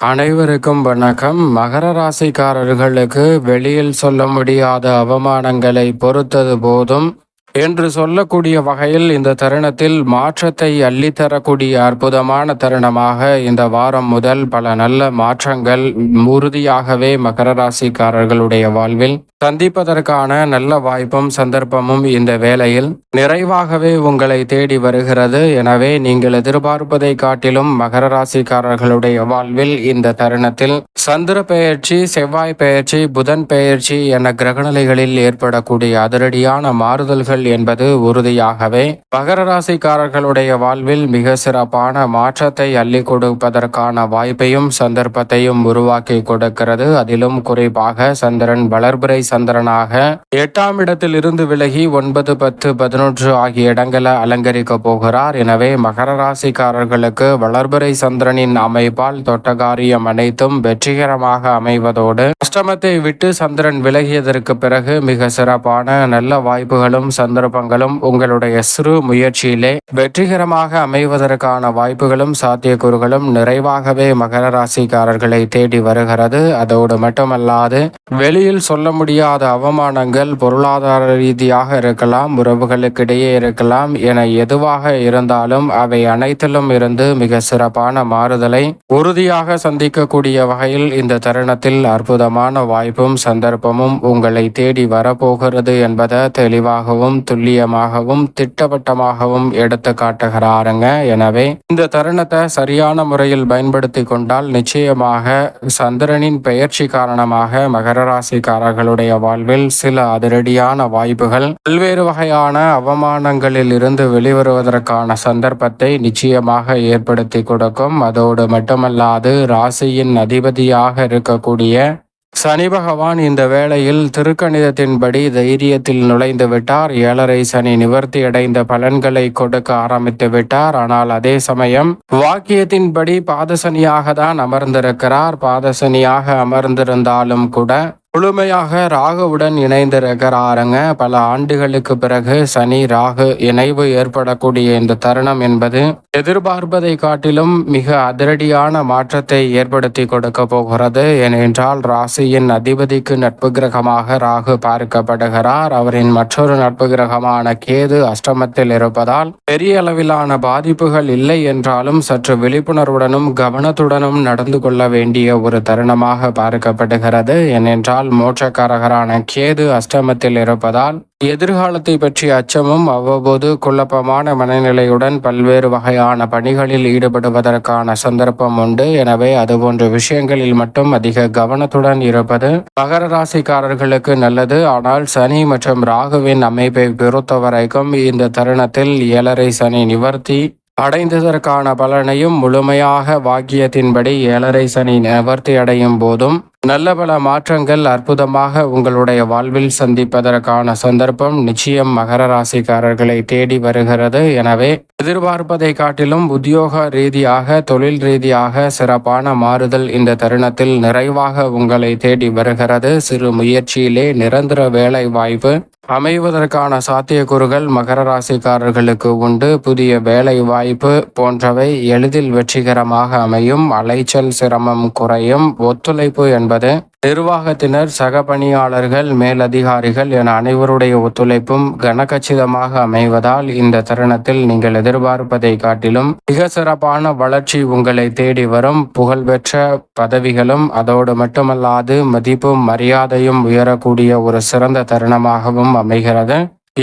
அனைவருக்கும் வணக்கம். மகர ராசிக்காரர்களுக்கு வெளியில் சொல்ல முடியாத அவமானங்களை பொறுத்தது போதும். என்று சொல்லக்கூடிய வகையில் இந்த தருணத்தில் மாற்றத்தை அள்ளித்தரக்கூடிய அற்புதமான தருணமாக இந்த வாரம் முதல் பல நல்ல மாற்றங்கள் உறுதியாகவே மகர ராசிக்காரர்களுடைய வாழ்வில் சந்திப்பதற்கான நல்ல வாய்ப்பும் சந்தர்ப்பமும் இந்த வேளையில் நிறைவாகவே உங்களை தேடி வருகிறது. எனவே நீங்கள் எதிர்பார்ப்பதை காட்டிலும் மகர ராசிக்காரர்களுடைய வாழ்வில் இந்த தருணத்தில் சந்திர பெயர்ச்சி செவ்வாய் பெயர்ச்சி புதன் பெயர்ச்சி என கிரகநிலைகளில் ஏற்படக்கூடிய அதிரடியான மாறுதல்கள் என்பது உறுதியாகவே மகர ராசிக்காரர்களுடைய வாழ்வில் மிக சிறப்பான மாற்றத்தை அள்ளி கொடுப்பதற்கான வாய்ப்பையும் சந்தர்ப்பத்தையும் உருவாக்கி கொடுக்கிறது. அதிலும் குறிப்பாக சந்திரன் வளர்பிறை சந்திரனாக எட்டாம் இடத்தில் இருந்து விலகி ஒன்பது பத்து பதினொன்று ஆகிய இடங்களை அலங்கரிக்க போகிறார். எனவே மகர ராசிக்காரர்களுக்கு வளர்பிறை சந்திரனின் அமைப்பால் தொட்டகாரியம் அனைத்தும் வெற்றிகரமாக அமைவதோடு அஷ்டமத்தை விட்டு சந்திரன் விலகியதற்கு பிறகு மிக சிறப்பான நல்ல வாய்ப்புகளும் சந்தர்ப்பங்களும் உங்களுடைய சிறு முயற்சியிலே வெற்றிகரமாக அமைவதற்கான வாய்ப்புகளும் சாத்தியக்கூறுகளும் நிறைவாகவே மகர ராசிக்காரர்களை தேடி வருகிறது. அதோடு மட்டுமல்லாது வெளியில் சொல்ல முடியாத அவமானங்கள் பொருளாதார ரீதியாக இருக்கலாம் உறவுகளுக்கிடையே இருக்கலாம் என எதுவாக இருந்தாலும் அவை அனைத்திலும் இருந்து மிக சிறப்பான மாறுதலை உறுதியாக சந்திக்கக்கூடிய வகையில் இந்த தருணத்தில் அற்புதமான வாய்ப்பும் சந்தர்ப்பமும் உங்களை தேடி வரப்போகிறது என்பதை தெளிவாகவும் துல்லியமாகவும் திட்டவட்டமாகவும் எடுத்து காட்டுகிறாருங்க. எனவே இந்த தருணத்தை சரியான முறையில் பயன்படுத்தி கொண்டால் நிச்சயமாக சந்திரனின் பெயர்ச்சி காரணமாக மகர ராசிக்காரர்களுடைய வாழ்வில் சில அதிரடியான வாய்ப்புகள் பல்வேறு வகையான அவமானங்களில் இருந்து வெளிவருவதற்கான சந்தர்ப்பத்தை நிச்சயமாக ஏற்படுத்தி கொடுக்கும். அதோடு மட்டுமல்லாது ராசியின் அதிபதியாக இருக்கக்கூடிய சனி பகவான் இந்த வேளையில் திருக்கணிதத்தின்படி தைரியத்தில் நுழைந்து விட்டார். ஏழரை சனி நிவர்த்தி அடைந்த பலன்களை கொடுக்க ஆரம்பித்து விட்டார். ஆனால் அதே சமயம் வாக்கியத்தின்படி பாதசனியாக தான் அமர்ந்திருக்கிறார். பாதசனியாக அமர்ந்திருந்தாலும் கூட முழுமையாக ராகுவுடன் இணைந்திருக்கிறாருங்க. பல ஆண்டுகளுக்கு பிறகு சனி ராகு இணைவு ஏற்படக்கூடிய இந்த தருணம் என்பது எதிர்பார்ப்பதை காட்டிலும் மிக அதிரடியான மாற்றத்தை ஏற்படுத்தி கொடுக்க போகிறது. ஏனென்றால் ராசியின் அதிபதிக்கு நட்பு கிரகமாக ராகு பார்க்கப்படுகிறார். அவரின் மற்றொரு நட்பு கிரகமான கேது அஷ்டமத்தில் இருப்பதால் பெரிய அளவிலான பாதிப்புகள் இல்லை என்றாலும் சற்று விழிப்புணர்வுடனும் கவனத்துடனும் நடந்து கொள்ள வேண்டிய ஒரு தருணமாக பார்க்கப்படுகிறது. ஏனென்றால் இருப்பதால் மோட்சக்காரகரான கேது அஷ்டமத்தில் இருப்பதால் எதிர்காலத்தை பற்றிய அச்சமும் அவ்வப்போது குழப்பமான மனநிலையுடன் பல்வேறு வகையான பணிகளில் ஈடுபடுவதற்கான சந்தர்ப்பம் உண்டு. எனவே அதுபோன்ற விஷயங்களில் மட்டும் அதிக கவனத்துடன் இருப்பது மகர ராசிக்காரர்களுக்கு நல்லது. ஆனால் சனி மற்றும் ராகுவின் அமைப்பை பொறுத்த வரைக்கும் இந்த தருணத்தில் ஏழரை சனி நிவர்த்தி அடைந்ததற்கான பலனையும் முழுமையாக வாக்கியத்தின்படி ஏழரை சனி நிவர்த்தி அடையும் போதும் நல்ல பல மாற்றங்கள் அற்புதமாக உங்களுடைய வாழ்வில் சந்திப்பதற்கான சந்தர்ப்பம் நிச்சயம் மகர ராசிக்காரர்களை தேடி வருகிறது. எனவே எதிர்பார்ப்பதை காட்டிலும் உத்தியோக ரீதியாக தொழில் ரீதியாக சிறப்பான மாறுதல் இந்த தருணத்தில் நிறைவாக உங்களை தேடி வருகிறது. சிறு முயற்சியிலே நிரந்தர வேலை வாய்ப்பு அமைவதற்கான சாத்தியக்கூறுகள் மகர ராசிக்காரர்களுக்கு உண்டு. புதிய வேலை வாய்ப்பு போன்றவை எளிதில் வெற்றிகரமாக அமையும். அலைச்சல் சிரமம் குறையும். ஒத்துழைப்பு என்பது நிர்வாகத்தினர் சக பணியாளர்கள் மேலதிகாரிகள் என அனைவருடைய ஒத்துழைப்பும் கனகச்சிதமாக அமைவதால் இந்த தருணத்தில் நீங்கள் எதிர்பார்ப்பதை காட்டிலும் மிக சிறப்பான வளர்ச்சி உங்களை தேடி வரும். புகழ்பெற்ற பதவிகளும் அதோடு மட்டுமல்லாது மதிப்பும் மரியாதையும் உயரக்கூடிய ஒரு சிறந்த தருணமாகவும் அமைகிறது.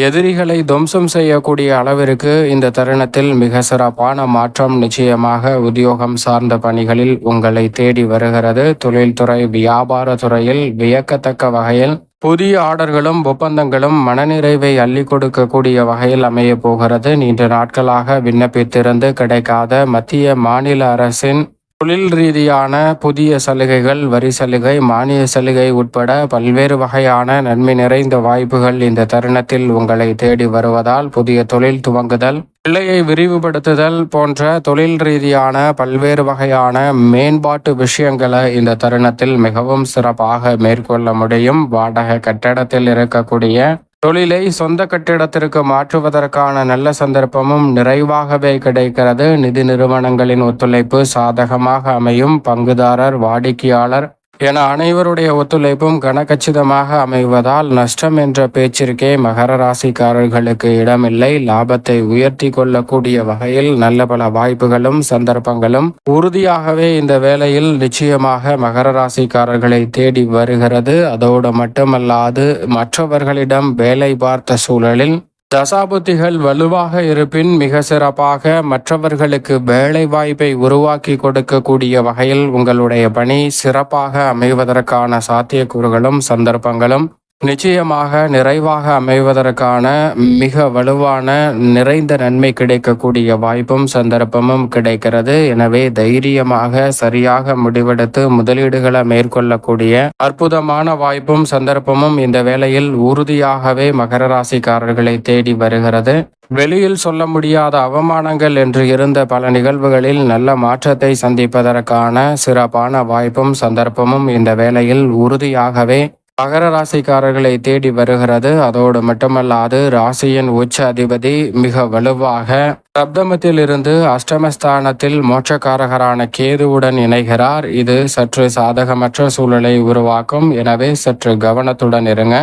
எதிரிகளை துவம்சம் செய்யக்கூடிய அளவிற்கு இந்த தருணத்தில் மிக சிறப்பான மாற்றம் நிச்சயமாக உத்தியோகம் சார்ந்த பணிகளில் உங்களை தேடி வருகிறது. தொழில்துறை வியாபார துறையில் வியக்கத்தக்க வகையில் புதிய ஆர்டர்களும் ஒப்பந்தங்களும் மனநிறைவை அள்ளி கொடுக்கக்கூடிய வகையில் அமைய போகிறது. நீண்ட நாட்களாக விண்ணப்பித்திருந்து கிடைக்காத மத்திய மாநில அரசின் தொழில் ரீதியான புதிய சலுகைகள் வரி சலுகை மானிய சலுகை உட்பட பல்வேறு வகையான நன்மை நிறைந்த வாய்ப்புகள் இந்த தருணத்தில் உங்களை தேடி வருவதால் புதிய தொழில் துவங்குதல் பிள்ளையை விரிவுபடுத்துதல் போன்ற தொழில் ரீதியான பல்வேறு வகையான மேம்பாட்டு விஷயங்களை இந்த தருணத்தில் மிகவும் சிறப்பாக மேற்கொள்ள முடியும். வாடகை கட்டடத்தில் இருக்கக்கூடிய தொழிலை சொந்த கட்டிடத்திற்கு மாற்றுவதற்கான நல்ல சந்தர்ப்பமும் நிறைவாகவே கிடைக்கிறது. நிதி நிறுவனங்களின் ஒத்துழைப்பு சாதகமாக அமையும். பங்குதாரர் வாடிக்கையாளர் என அனைவருடைய ஒத்துழைப்பும் கனகச்சிதமாக அமைவதால் நஷ்டம் என்ற பேச்சிற்கே மகர ராசிக்காரர்களுக்கு இடமில்லை. லாபத்தை உயர்த்தி கொள்ளக்கூடிய வகையில் நல்ல பல வாய்ப்புகளும் சந்தர்ப்பங்களும் உறுதியாகவே இந்த வேளையில் நிச்சயமாக மகர ராசிக்காரர்களை தேடி வருகிறது. அதோடு மட்டுமல்லாது மற்றவர்களிடம் வேலை பார்த்த சூழலில் தசாபுத்திகள் வலுவாக இருப்பின் மிக சிறப்பாக மற்றவர்களுக்கு வேலை வாய்ப்பை உருவாக்கி கொடுக்கக்கூடிய வகையில் உங்களுடைய பணி சிறப்பாக அமைவதற்கான சாத்தியக்கூறுகளும் சந்தர்ப்பங்களும் நிச்சயமாக நிறைவாக அமைவதற்கான மிக வலுவான நிறைந்த நன்மை கிடைக்கக்கூடிய வாய்ப்பும் சந்தர்ப்பமும் கிடைக்கிறது. எனவே தைரியமாக சரியாக முடிவெடுத்து முதலீடுகளை மேற்கொள்ளக்கூடிய அற்புதமான வாய்ப்பும் சந்தர்ப்பமும் இந்த வேளையில் உறுதியாகவே மகர ராசிக்காரர்களை தேடி வருகிறது. வெளியில் சொல்ல முடியாத அவமானங்கள் என்று இருந்த பல நிகழ்வுகளில் நல்ல மாற்றத்தை சந்திப்பதற்கான சிறப்பான வாய்ப்பும் சந்தர்ப்பமும் இந்த வேளையில் உறுதியாகவே மகர ராசிக்காரர்களை தேடி வருகிறது. அதோடு மட்டுமல்லாது ராசியின் உச்ச அதிபதி மிக வலுவாக சப்தமத்தில் இருந்து அஷ்டமஸ்தானத்தில் மோட்சக்காரகரான கேதுவுடன் இணைகிறார். இது சற்று சாதகமற்ற சூழலை உருவாக்கும். எனவே சற்று கவனத்துடன் இருங்க.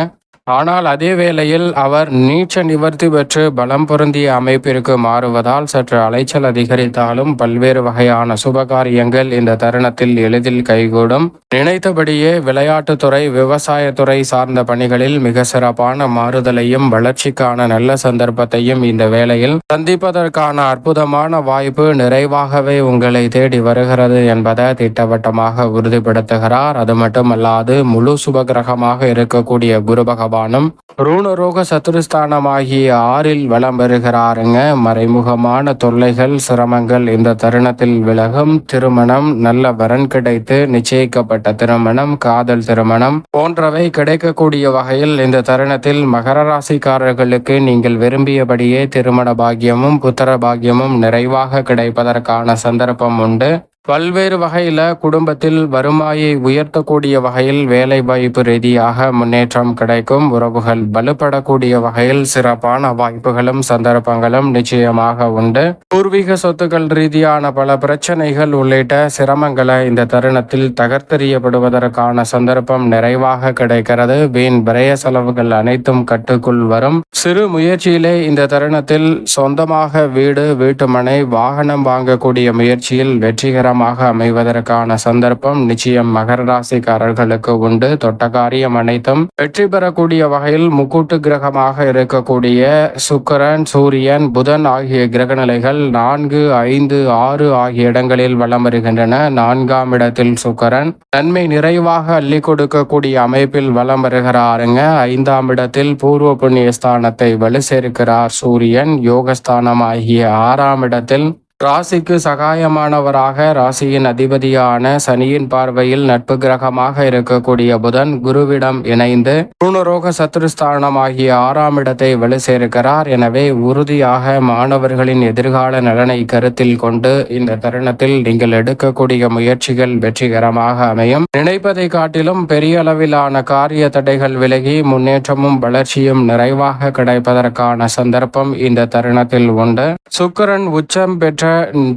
ஆனால் அதே வேளையில் அவர் நீச்ச நிவர்த்தி பெற்று பலம் பொருந்திய அமைப்பிற்கு மாறுவதால் சற்று அலைச்சல் அதிகரித்தாலும் பல்வேறு வகையான சுபகாரியங்கள் இந்த தருணத்தில் எளிதில் கைகூடும். நினைத்தபடியே விளையாட்டுத்துறை விவசாயத்துறை சார்ந்த பணிகளில் மிக சிறப்பான மாறுதலையும் வளர்ச்சிக்கான நல்ல சந்தர்ப்பத்தையும் இந்த வேளையில் சந்திப்பதற்கான அற்புதமான வாய்ப்பு நிறைவாகவே உங்களை தேடி வருகிறது என்பதை திட்டவட்டமாக உறுதிப்படுத்துகிறார். அது மட்டுமல்லாது முழு சுபகிரகமாக இருக்கக்கூடிய குரு பகவானும் ரூணரோக சத்துருஸ்தானமாகிய ஆறில் வலம் வருகிறாருங்க. மறைமுகமான தொல்லைகள் சிரமங்கள் இந்த தருணத்தில் விலகும். திருமணம் நல்ல வரன் கிடைத்து நிச்சயிக்கப்பட்ட திருமணம் காதல் திருமணம் போன்றவை கிடைக்கக்கூடிய வகையில் இந்த தருணத்தில் மகர ராசிக்காரர்களுக்கு நீங்கள் விரும்பியபடியே திருமண பாக்கியமும் புத்திர பாக்கியமும் நிறைவாக கிடைப்பதற்கான சந்தர்ப்பம் உண்டு. பல்வேறு வகையில குடும்பத்தில் வருமாயை உயர்த்தக்கூடிய வகையில் வேலை வாய்ப்பு ரீதியாக முன்னேற்றம் கிடைக்கும். உறவுகள் வலுப்படக்கூடிய வகையில் சிறப்பான வாய்ப்புகளும் சந்தர்ப்பங்களும் நிச்சயமாக உண்டு. பூர்வீக சொத்துக்கள் ரீதியான பல பிரச்சனைகள் உள்ளிட்ட சிரமங்களை இந்த தருணத்தில் தகர்த்தெறியப்படுவதற்கான சந்தர்ப்பம் நிறைவாக கிடைக்கிறது. வீண் விரய செலவுகள் அனைத்தும் கட்டுக்குள் வரும். சிறு முயற்சியிலே இந்த தருணத்தில் சொந்தமாக வீடு வீட்டுமனை வாகனம் வாங்கக்கூடிய முயற்சியில் வெற்றிகரம் வெற்றிகரமாக அமைவதற்கான சந்தர்ப்பம் நிச்சயம் மகர ராசிக்காரர்களுக்கு உண்டு. தொட்ட காரியம் அனைத்தும் வெற்றி பெறக்கூடிய வகையில் முக்கூட்டு கிரகமாக இருக்கக்கூடிய சுக்கரன் சூரியன் புதன் ஆகிய கிரகநிலைகள் நான்கு ஐந்து ஆறு ஆகிய இடங்களில் வலம் வருகின்றன. நான்காம் இடத்தில் சுக்கரன் நன்மை நிறைவாக அள்ளி கொடுக்கக்கூடிய அமைப்பில் வலம் வருகிறாருங்க. ஐந்தாம் இடத்தில் பூர்வ புண்ணிய ஸ்தானத்தை வலு சேர்க்கிறார் சூரியன். யோகஸ்தானம் ஆகிய ஆறாம் இடத்தில் ராசிக்கு சகாயமானவராக ராசியின் அதிபதியான சனியின் பார்வையில் நட்பு கிரகமாக இருக்கக்கூடிய புதன் குருவிடம் இணைந்து பூணரோக சத்துருஸ்தானம் ஆகிய ஆறாம் இடத்தை வலு சேர்க்கிறார். எனவே உறுதியாக மாணவர்களின் எதிர்கால நலனை கருத்தில் கொண்டு இந்த தருணத்தில் நீங்கள் எடுக்கக்கூடிய முயற்சிகள் வெற்றிகரமாக அமையும். நினைப்பதை காட்டிலும் பெரிய அளவிலான காரிய தடைகள் விலகி முன்னேற்றமும் வளர்ச்சியும் நிறைவாக கிடைப்பதற்கான சந்தர்ப்பம் இந்த தருணத்தில் உண்டு. சுக்கரன் உச்சம் பெற்ற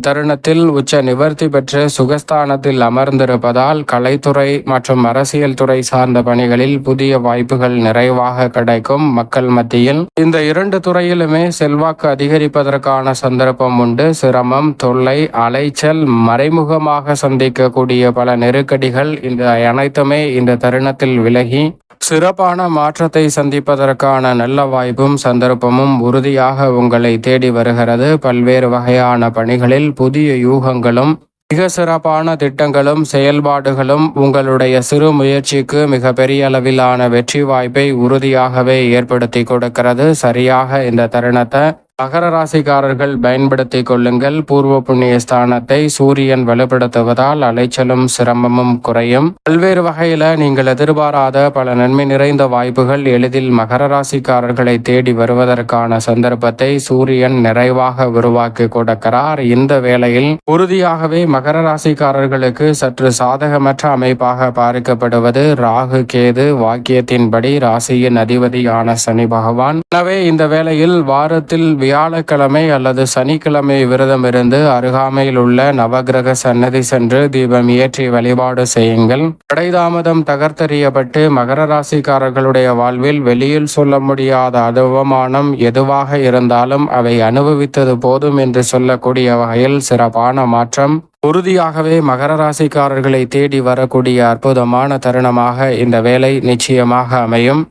தருணத்தில் உச்ச நிவர்த்தி பெற்று சுகஸ்தானத்தில் அமர்ந்திருப்பதால் கலைத்துறை மற்றும் அரசியல் துறை சார்ந்த பணிகளில் புதிய வாய்ப்புகள் நிறைவாக கிடைக்கும் மக்கள் மத்தியில். இந்த இரண்டு துறையிலுமே செல்வாக்கு அதிகரிப்பதற்கான சந்தர்ப்பம் உண்டு. சிரமம் தொல்லை அலைச்சல் மறைமுகமாக சந்திக்கக்கூடிய பல நெருக்கடிகள் இந்த அனைத்துமே இந்த தருணத்தில் விலகி சிறப்பான மாற்றத்தை சந்திப்பதற்கான நல்ல வாய்ப்பும் சந்தர்ப்பமும் உறுதியாக உங்களை தேடி வருகிறது. பல்வேறு வகையான பணிகளில் புதிய யூகங்களும் மிக சிறப்பான திட்டங்களும் செயல்பாடுகளும் உங்களுடைய சிறு முயற்சிக்கு மிக பெரிய அளவிலான வெற்றி வாய்ப்பை உறுதியாகவே ஏற்படுத்தி கொடுக்கிறது. சரியாக இந்த தருணத்தை மகர ராசிக்காரர்கள் பயன்படுத்திக் கொள்ளுங்கள். பூர்வ புண்ணிய ஸ்தானத்தை சூரியன் வலுப்படுத்துவதால் அலைச்சலும் சிரமமும் குறையும். பல்வேறு வகையில நீங்கள் எதிர்பாராத பல நன்மை நிறைந்த வாய்ப்புகள் எளிதில் மகர ராசிக்காரர்களை தேடி வருவதற்கான சந்தர்ப்பத்தை சூரியன் நிறைவாக உருவாக்கி கொடுக்கிறார். இந்த வேளையில் உறுதியாகவே மகர ராசிக்காரர்களுக்கு சற்று சாதகமற்ற அமைப்பாக பார்க்கப்படுவது ராகு கேது வாக்கியத்தின்படி ராசியின் அதிபதியான சனி பகவான். எனவே இந்த வேளையில் வாரத்தில் வியாழக்கிழமை அல்லது சனிக்கிழமை விரதம் இருந்து அருகாமையில் உள்ள நவகிரக சன்னதி சென்று தீபம் ஏற்றி வழிபாடு செய்யுங்கள். கடைதாமதம் தகர்த்தறியப்பட்டு மகர ராசிக்காரர்களுடைய வாழ்வில் வெளியில் சொல்ல முடியாத அவமானம் எதுவாக இருந்தாலும் அவை அனுபவித்தது போதும் என்று சொல்லக்கூடிய வகையில் சிறப்பான மாற்றம். உறுதியாகவே மகர ராசிக்காரர்களை தேடி வரக்கூடிய அற்புதமான தருணமாக இந்த வேலை நிச்சயமாக அமையும்.